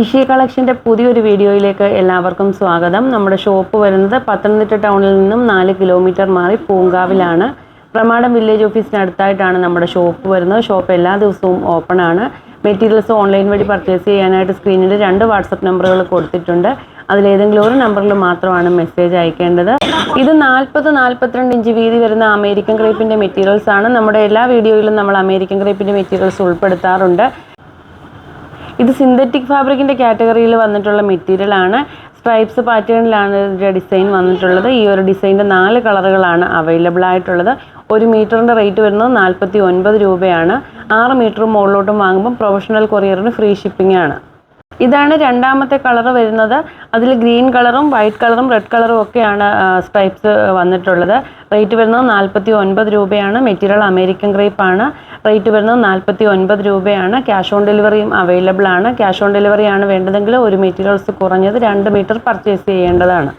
ഇഷി കളക്ഷന്റെ പുതിയൊരു വീഡിയോയിലേക്ക് എല്ലാവർക്കും സ്വാഗതം. നമ്മുടെ ഷോപ്പ് വരുന്നത് പത്തനംതിട്ട ടൗണിൽ നിന്നും നാല് കിലോമീറ്റർ മാറി പൂങ്കാവിലാണ്. പ്രമാടം വില്ലേജ് ഓഫീസിനടുത്തായിട്ടാണ് നമ്മുടെ ഷോപ്പ് വരുന്നത്. ഷോപ്പ് എല്ലാ ദിവസവും ഓപ്പൺ ആണ്. മെറ്റീരിയൽസ് ഓൺലൈൻ വഴി പർച്ചേസ് ചെയ്യാനായിട്ട് സ്ക്രീനിൽ രണ്ട് വാട്സപ്പ് നമ്പറുകൾ കൊടുത്തിട്ടുണ്ട്. അതിലേതെങ്കിലും ഒരു നമ്പറിൽ മാത്രമാണ് മെസ്സേജ് അയക്കേണ്ടത്. ഇത് നാൽപ്പത് നാൽപ്പത്തിരണ്ട് ഇഞ്ച് വീതി വരുന്ന അമേരിക്കൻ ക്രേപ്പിന്റെ മെറ്റീരിയൽസ് ആണ്. നമ്മുടെ എല്ലാ വീഡിയോയിലും നമ്മൾ അമേരിക്കൻ ക്രേപ്പിന്റെ മെറ്റീരിയൽസ് ഉൾപ്പെടുത്താറുണ്ട്. ഇത് സിന്തറ്റിക് ഫാബ്രിക്കിന്റെ കാറ്റഗറിയിൽ വന്നിട്ടുള്ള മെറ്റീരിയൽ ആണ്. സ്ട്രൈപ്സ് പാറ്റേണിലാണ് ഇതിന്റെ ഡിസൈൻ വന്നിട്ടുള്ളത്. ഈ ഒരു ഡിസൈന്റെ നാല് കളറുകളാണ് അവൈലബിൾ ആയിട്ടുള്ളത്. ഒരു മീറ്ററിന്റെ റേറ്റ് വരുന്നത് നാൽപ്പത്തി ഒൻപത് രൂപയാണ്. ആറ് മീറ്റർ മുകളിലോട്ടും വാങ്ങുമ്പോൾ പ്രൊഫഷണൽ കൊറിയറിന് ഫ്രീ ഷിപ്പിംഗ് ആണ്. ഇതാണ് രണ്ടാമത്തെ കളർ വരുന്നത്. അതിൽ ഗ്രീൻ കളറും വൈറ്റ് കളറും റെഡ് കളറും ഒക്കെയാണ് സ്ട്രൈപ്സ് വന്നിട്ടുള്ളത്. റേറ്റ് വരുന്നത് നാൽപ്പത്തി ഒൻപത് രൂപയാണ്. മെറ്റീരിയൽ അമേരിക്കൻ ഗ്രേപ്പ് ആണ്. റേറ്റ് വരുന്നത് നാൽപ്പത്തി ഒൻപത് രൂപയാണ്. ക്യാഷ് ഓൺ ഡെലിവറിയും അവൈലബിൾ ആണ് ക്യാഷ് ഓൺ ഡെലിവറിയാണ് വേണ്ടതെങ്കിൽ ഒരു മെറ്റീരിയൽസ് കുറഞ്ഞത് രണ്ട് മീറ്റർ പർച്ചേസ് ചെയ്യേണ്ടതാണ്.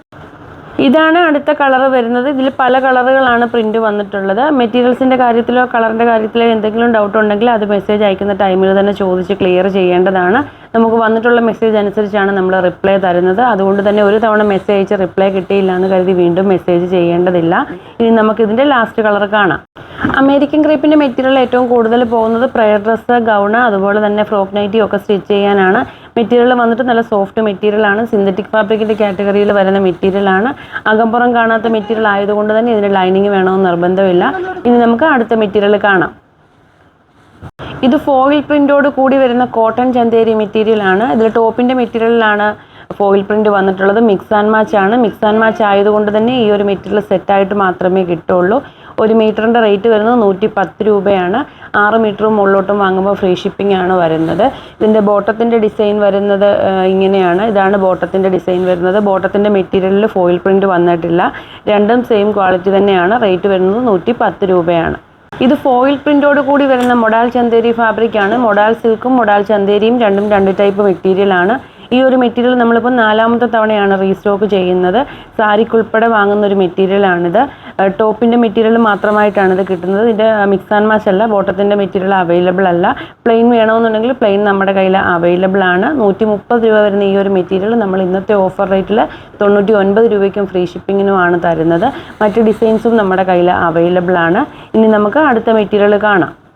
ഇതാണ് അടുത്ത കളർ വരുന്നത്. ഇതിൽ പല കളറുകളാണ് പ്രിന്റ് വന്നിട്ടുള്ളത്. മെറ്റീരിയൽസിന്റെ കാര്യത്തിലോ കളറിന്റെ കാര്യത്തിലോ എന്തെങ്കിലും ഡൗട്ട് ഉണ്ടെങ്കിൽ അത് മെസ്സേജ് അയക്കുന്ന ടൈമിൽ തന്നെ ചോദിച്ച് ക്ലിയർ ചെയ്യേണ്ടതാണ്. നമുക്ക് വന്നിട്ടുള്ള മെസ്സേജ് അനുസരിച്ചാണ് നമ്മൾ റിപ്ലൈ തരുന്നത്. അതുകൊണ്ട് തന്നെ ഒരു തവണ മെസ്സേജ് അയച്ച് റിപ്ലൈ കിട്ടിയില്ല എന്ന് കരുതി വീണ്ടും മെസ്സേജ് ചെയ്യേണ്ടതില്ല. ഇനി നമുക്ക് ഇതിന്റെ ലാസ്റ്റ് കളർ കാണാം. അമേരിക്കൻ ക്രീപ്പിന്റെ മെറ്റീരിയൽ ഏറ്റവും കൂടുതൽ പോകുന്നത് പ്രയർ ഡ്രസ്സ് ഗൗണ് അതുപോലെ തന്നെ ഫ്രോക്ക് നൈറ്റി ഒക്കെ സ്റ്റിച്ച് ചെയ്യാനാണ്. മെറ്റീരിയൽ വന്നിട്ട് നല്ല സോഫ്റ്റ് മെറ്റീരിയലാണ് സിന്തറ്റിക് ഫാബ്രിക്കിന്റെ കാറ്റഗറിയിൽ വരുന്ന മെറ്റീരിയലാണ് ആണ്. അകമ്പുറം കാണാത്ത മെറ്റീരിയൽ ആയതുകൊണ്ട് തന്നെ ഇതിന് ലൈനിങ് വേണമെന്ന് നിർബന്ധമില്ല. ഇനി നമുക്ക് അടുത്ത മെറ്റീരിയൽ കാണാം. ഇത് ഫോയിൽ പ്രിന്റോട് കൂടി വരുന്ന കോട്ടൺ ചന്തേരി മെറ്റീരിയലാണ് ഇതിൽ ടോപ്പിന്റെ മെറ്റീരിയലിലാണ് ഫോയിൽ പ്രിന്റ് വന്നിട്ടുള്ളത്. മിക്സ് ആൻഡ് മാച്ച് ആണ്. മിക്സ് ആൻഡ് മാച്ച് ആയതുകൊണ്ട് തന്നെ ഈ ഒരു മെറ്റീരിയൽ സെറ്റായിട്ട് മാത്രമേ കിട്ടുള്ളൂ. ഒരു മീറ്ററിന്റെ റേറ്റ് വരുന്നത് നൂറ്റി പത്ത് രൂപയാണ്. ആറ് മീറ്ററും മുകളിലോട്ടും വാങ്ങുമ്പോൾ ഫ്രീ ഷിപ്പിംഗ് ആണ് വരുന്നത്. ഇതിന്റെ ബോട്ടത്തിന്റെ ഡിസൈൻ വരുന്നത് ഇങ്ങനെയാണ്. ഇതാണ് ബോട്ടത്തിന്റെ ഡിസൈൻ വരുന്നത്. ബോട്ടത്തിന്റെ മെറ്റീരിയലിൽ ഫോയിൽ പ്രിന്റ് വന്നിട്ടില്ല. രണ്ടും സെയിം ക്വാളിറ്റി തന്നെയാണ്. റേറ്റ് വരുന്നത് നൂറ്റി പത്ത് രൂപയാണ്. ഇത് ഫോയിൽ പ്രിന്റോട് കൂടി വരുന്ന മൊഡാൽ ചന്തേരി ഫാബ്രിക്കാണ് മൊഡാൽ സിൽക്കും മൊഡാൽ ചന്തേരിയും രണ്ടും രണ്ട് ടൈപ്പ് മെറ്റീരിയൽ ആണ്. ഈ ഒരു മെറ്റീരിയൽ നമ്മളിപ്പോൾ നാലാമത്തെ തവണയാണ് റീസ്റ്റോക്ക് ചെയ്യുന്നത്. സാരിക്കുൾപ്പെടെ വാങ്ങുന്ന ഒരു മെറ്റീരിയലാണിത് ടോപ്പിന്റെ മെറ്റീരിയൽ മാത്രമായിട്ടാണ് ഇത് കിട്ടുന്നത്. ഇതിന്റെ മിക്സ് ആൻഡ് മാച്ച് അല്ല ബോട്ടത്തിന്റെ മെറ്റീരിയൽ അവൈലബിൾ അല്ല. പ്ലെയിൻ വേണമെന്നുണ്ടെങ്കിൽ പ്ലെയിൻ നമ്മുടെ കയ്യിൽ അവൈലബിൾ ആണ്. നൂറ്റി മുപ്പത് രൂപ വരുന്ന ഈ ഒരു മെറ്റീരിയൽ നമ്മൾ ഇന്നത്തെ ഓഫർ റേറ്റിൽ തൊണ്ണൂറ്റി ഒൻപത് രൂപയ്ക്കും ഫ്രീ ഷിപ്പിങ്ങിനുമാണ് തരുന്നത്. മറ്റ് ഡിസൈൻസും നമ്മുടെ കയ്യിൽ അവൈലബിൾ ആണ്. ഇനി നമുക്ക് അടുത്ത മെറ്റീരിയൽ കാണാം.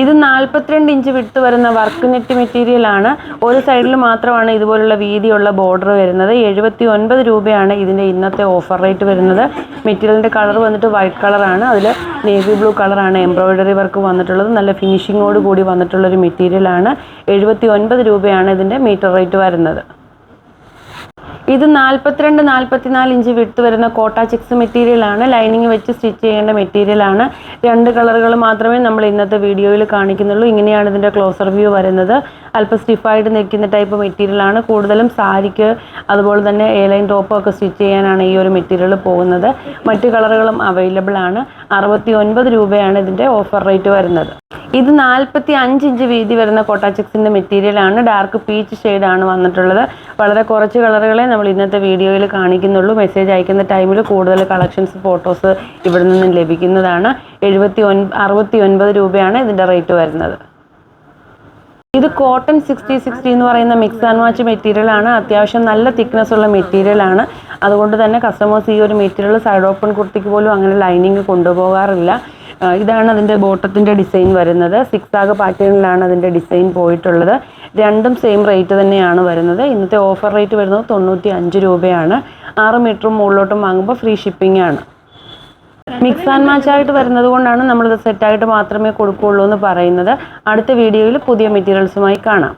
ഇത് നാൽപ്പത്തിരണ്ട് ഇഞ്ച് വിട്ട് വരുന്ന വർക്ക് നെറ്റ് മെറ്റീരിയൽ ആണ്. ഒരു സൈഡിൽ മാത്രമാണ് ഇതുപോലുള്ള വീതിയുള്ള ബോർഡർ വരുന്നത്. എഴുപത്തി ഒൻപത് രൂപയാണ് ഇതിന്റെ ഇന്നത്തെ ഓഫർ റേറ്റ് വരുന്നത്. മെറ്റീരിയലിന്റെ കളർ വന്നിട്ട് വൈറ്റ് കളറാണ് അതിൽ നേവി ബ്ലൂ കളറാണ് എംബ്രോയിഡറി വർക്ക് വന്നിട്ടുള്ളത്. നല്ല ഫിനിഷിങ്ങോട് കൂടി വന്നിട്ടുള്ളൊരു മെറ്റീരിയലാണ് എഴുപത്തി ഒൻപത് രൂപയാണ് ഇതിന്റെ മീറ്റർ റേറ്റ് വരുന്നത്. ഇത് നാൽപ്പത്തിരണ്ട് നാൽപ്പത്തിനാല് ഇഞ്ച് വിട്ട് വരുന്ന കോട്ട ചിക്സ് മെറ്റീരിയൽ ആണ്. ലൈനിങ് വെച്ച് സ്റ്റിച്ച് ചെയ്യേണ്ട മെറ്റീരിയൽ ആണ്. രണ്ട് കളറുകൾ മാത്രമേ നമ്മൾ ഇന്നത്തെ വീഡിയോയിൽ കാണിക്കുന്നുള്ളൂ. ഇങ്ങനെയാണ് ഇതിന്റെ ക്ലോസർ വ്യൂ വരുന്നത്. അല്പം സ്റ്റിഫായിട്ട് നിൽക്കുന്ന ടൈപ്പ് മെറ്റീരിയൽ ആണ്. കൂടുതലും സാരിക്ക് അതുപോലെ തന്നെ എയർലൈൻ ടോപ്പും ഒക്കെ സ്റ്റിച്ച് ചെയ്യാനാണ് ഈ ഒരു മെറ്റീരിയൽ പോകുന്നത്. മറ്റ് കളറുകളും അവൈലബിൾ ആണ്. അറുപത്തി ഒൻപത് രൂപയാണ് ഇതിന്റെ ഓഫർ റേറ്റ് വരുന്നത്. ഇത് നാൽപ്പത്തി അഞ്ച് ഇഞ്ച് വീതി വരുന്ന കോട്ടാച്ചിക്സിന്റെ മെറ്റീരിയൽ ആണ്. ഡാർക്ക് പീച്ച് ഷെയ്ഡാണ് വന്നിട്ടുള്ളത്. വളരെ കുറച്ച് കളറുകളെ നമ്മൾ ഇന്നത്തെ വീഡിയോയിൽ കാണിക്കുന്നുള്ളൂ. മെസ്സേജ് അയക്കുന്ന ടൈമിൽ കൂടുതൽ കളക്ഷൻസ് ഫോട്ടോസ് ഇവിടെ നിന്നും ലഭിക്കുന്നതാണ്. എഴുപത്തി ഒൻ അറുപത്തി ഒൻപത് രൂപയാണ് ഇതിന്റെ റേറ്റ് വരുന്നത്. ഇത് കോട്ടൺ സിക്സ്റ്റി സിക്സ്റ്റി എന്ന് പറയുന്ന മിക്സ് ആൻഡ് വാച്ച് മെറ്റീരിയൽ ആണ്. അത്യാവശ്യം നല്ല തിക്നെസ് ഉള്ള മെറ്റീരിയൽ ആണ്. അതുകൊണ്ട് തന്നെ കസ്റ്റമേഴ്സ് ഈ ഒരു മെറ്റീരിയൽ സൈഡ് ഓപ്പൺ കുർത്തിക്ക് പോലും അങ്ങനെ ലൈനിങ് കൊണ്ടുപോകാറില്ല. ഇതാണ് അതിന്റെ ബോട്ടത്തിന്റെ ഡിസൈൻ വരുന്നത്. സിക്സ് ആഗ് പാറ്റേണിലാണ് അതിന്റെ ഡിസൈൻ പോയിട്ടുള്ളത്. രണ്ടും സെയിം റേറ്റ് തന്നെയാണ് വരുന്നത്. ഇന്നത്തെ ഓഫർ റേറ്റ് വരുന്നത് തൊണ്ണൂറ്റി അഞ്ച് രൂപയാണ്. ആറ് മീറ്ററും മുകളിലോട്ടും വാങ്ങുമ്പോൾ ഫ്രീ ഷിപ്പിംഗ് ആണ്. മിക്സ് ആൻഡ് മാച്ച് ആയിട്ട് വരുന്നത് കൊണ്ടാണ് നമ്മളിത് സെറ്റായിട്ട് മാത്രമേ കൊടുക്കുകയുള്ളൂ എന്ന് പറയുന്നത്. അടുത്ത വീഡിയോയിൽ പുതിയ മെറ്റീരിയൽസുമായി കാണാം.